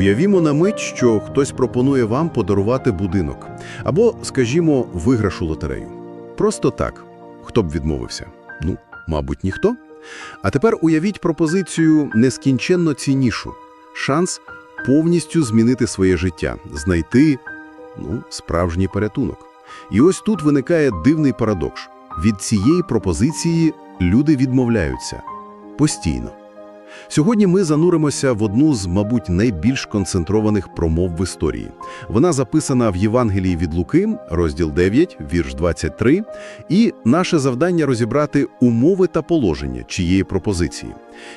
Уявімо на мить, що хтось пропонує вам подарувати будинок або, скажімо, виграш у лотерею. Просто так. Хто б відмовився? Ну, мабуть, ніхто. А тепер уявіть пропозицію нескінченно ціннішу. Шанс повністю змінити своє життя, знайти, ну, справжній порятунок. І ось тут виникає дивний парадокс. Від цієї пропозиції люди відмовляються. Постійно. Сьогодні ми зануримося в одну з, мабуть, найбільш концентрованих промов в історії. Вона записана в Євангелії від Луки, розділ 9, вірш 23, і наше завдання розібрати умови та положення чиєї пропозиції.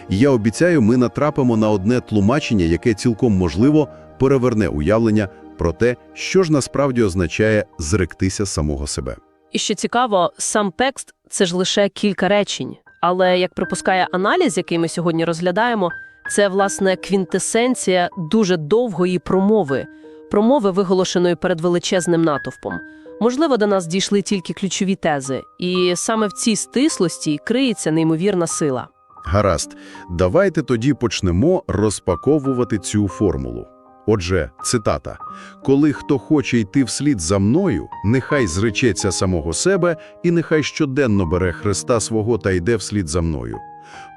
І я обіцяю, ми натрапимо на одне тлумачення, яке цілком можливо переверне уявлення про те, що ж насправді означає зректися самого себе. І що цікаво, сам текст це ж лише кілька речень. Але як припускає аналіз, який ми сьогодні розглядаємо, це власне квінтесенція дуже довгої промови, промови, виголошеної перед величезним натовпом. Можливо, до нас дійшли тільки ключові тези, і саме в цій стислості криється неймовірна сила. Гаразд, давайте тоді почнемо розпаковувати цю формулу. Отже, цитата: «Коли хто хоче йти вслід за мною, нехай зречеться самого себе і нехай щоденно бере Христа свого та йде вслід за мною».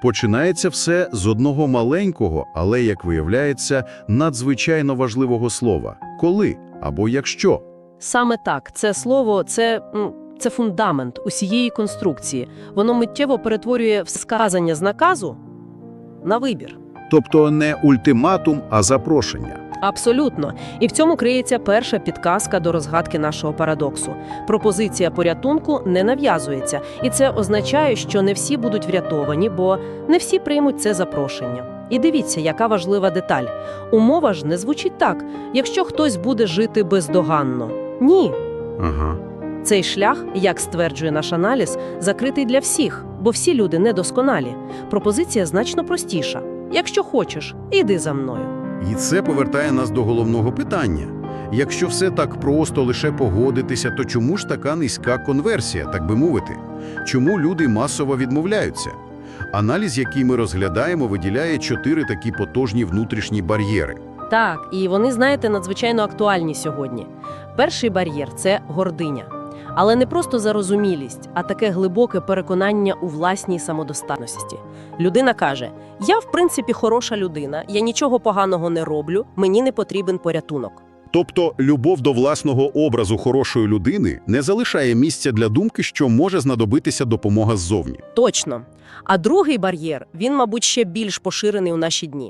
Починається все з одного маленького, але, як виявляється, надзвичайно важливого слова – «коли» або «якщо». Саме так, це слово це, це фундамент усієї конструкції. Воно миттєво перетворює сказання з наказу на вибір. Тобто не ультиматум, а запрошення. Абсолютно. І в цьому криється перша підказка до розгадки нашого парадоксу. Пропозиція порятунку не нав'язується, і це означає, що не всі будуть врятовані, бо не всі приймуть це запрошення. І дивіться, яка важлива деталь. Умова ж не звучить так, якщо хтось буде жити бездоганно. Ні. Ага. Цей шлях, як стверджує наш аналіз, закритий для всіх, бо всі люди недосконалі. Пропозиція значно простіша. Якщо хочеш, іди за мною. І це повертає нас до головного питання. Якщо все так просто лише погодитися, то чому ж така низька конверсія, так би мовити? Чому люди масово відмовляються? Аналіз, який ми розглядаємо, виділяє чотири такі потужні внутрішні бар'єри. Так, і вони, знаєте, надзвичайно актуальні сьогодні. Перший бар'єр це гординя. Але не просто зарозумілість, а таке глибоке переконання у власній самодостатності. Людина каже: Я, в принципі, хороша людина, я нічого поганого не роблю, мені не потрібен порятунок. Тобто любов до власного образу хорошої людини не залишає місця для думки, що може знадобитися допомога ззовні. Точно. А другий бар'єр, він, мабуть, ще більш поширений у наші дні.